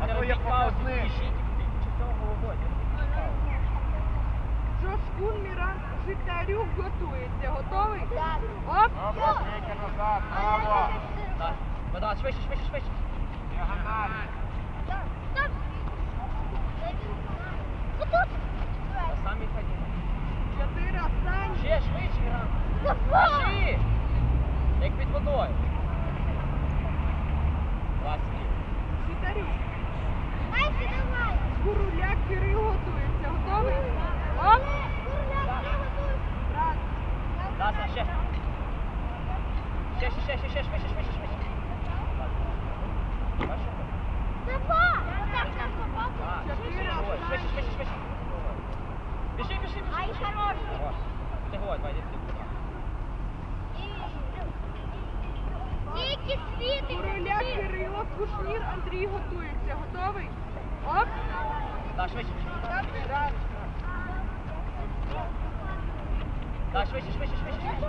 А то показник. Джошкун Міран Житарюк готується. Готовий? Оп! Добре, тільки назад, право. Так, вода, швидше, швидше, швидше. Діагональ. Та Самі ходіть. Чотири останні. Ще швидше, Іран. Пиши! Як під водою. Васьки. Житарюк. Гуруляк Кирил готується. Готовий? Оп! Раз. Саш, ще. Ще, ще, ще, ще, ще, швидше, швидше, швидше. Бачиш? А, Чотири Ой, швидше, швидше, швидше. Біжи, біжи, біжи. Ай, хороший. Говори, давай, сюди. Тільки світи. Гуруляк Кирило, Кушнір Андрій готується. Готовий? Оп! Да, швидше, швидше. Да, швидше, швидше, швидше, швидше.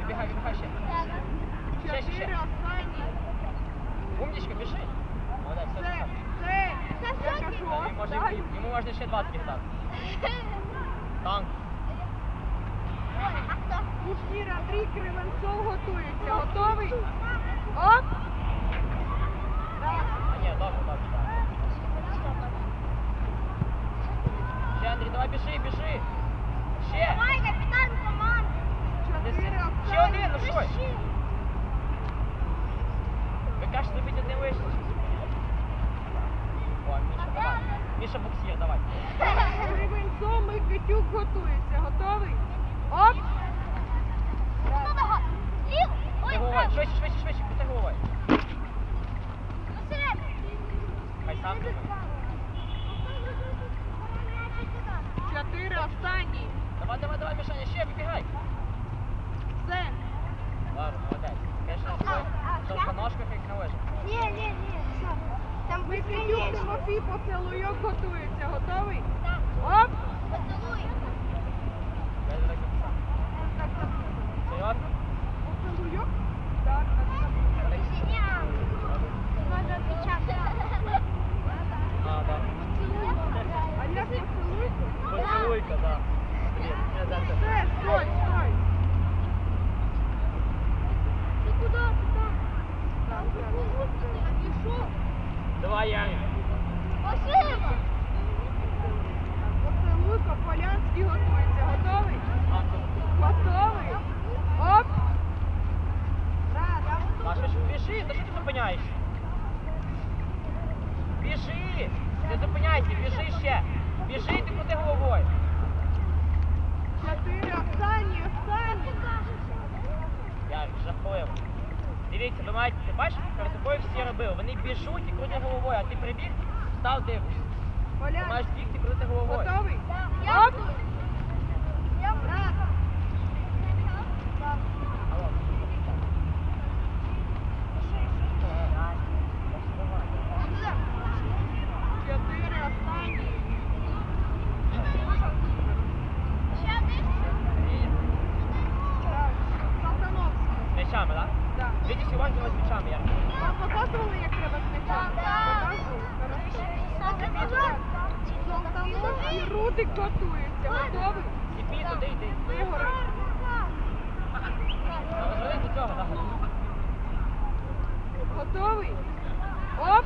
Вибігай, вибігай ще. Ще, ще, ще. Умничка, біжи. Молодець, все, все. Йому можна, йому можна ще 20 дати. Танк. Кушнір Андрій Кривенцов готується. Готовий? Оп! Раз. А ні, добре, добре. Ще, Андрій, давай біжи, біжи. Ще. Давай, капітан команди. Чотири Ще один, ну що? Ви кажете, зробіть одне вище. О, Міша, давай. Міша буксир, давай. Кривенцов Микитюк готується. Готовий? Оп! Раз. Лів. Ти Ой, головою, право. швидше, швидше, швидше, ти головою. Посередині. Хай сам думає. Чотири останні. Давай, давай, давай, Мішаня, ще вибігай. Все. Ладно, молодець. Конечно, толконожка як на лежить. Ні, ні, ні, все. Там Ми быстрее. Тимофій Поцелуйок готується. Готовий? Так. Оп! Поцілуй. Я так написав. Так, так. Серйозно? Поцелуйок? Так, так, так. Ні. Надо відпечатати. А, да. А як поцелуйку? Поцілуйка, да. Блін, не за це. Все, стой, стой. Ти куди? Куди? Так, так. Пішов. Давай, Яня. Спасибо. Поцелуйка, Полянський готується. Готовий? Готовий? Оп! Маша, біжи, та що ти зупиняєшся? Біжи! Не зупиняйся, біжи ще! Біжи, ти крути головою! Чотири останні, останні. Я жахливо. Дивіться, ви маєте, ти бачиш, перед тобою всі робили. Вони біжуть і крутять головою, а ти прибіг, став дивишся. Ти маєш Полянський. Салтановський Рудик готується. Готовий? Сіпі туди йди. Вигори. Розвели до цього, так? Готовий? Оп!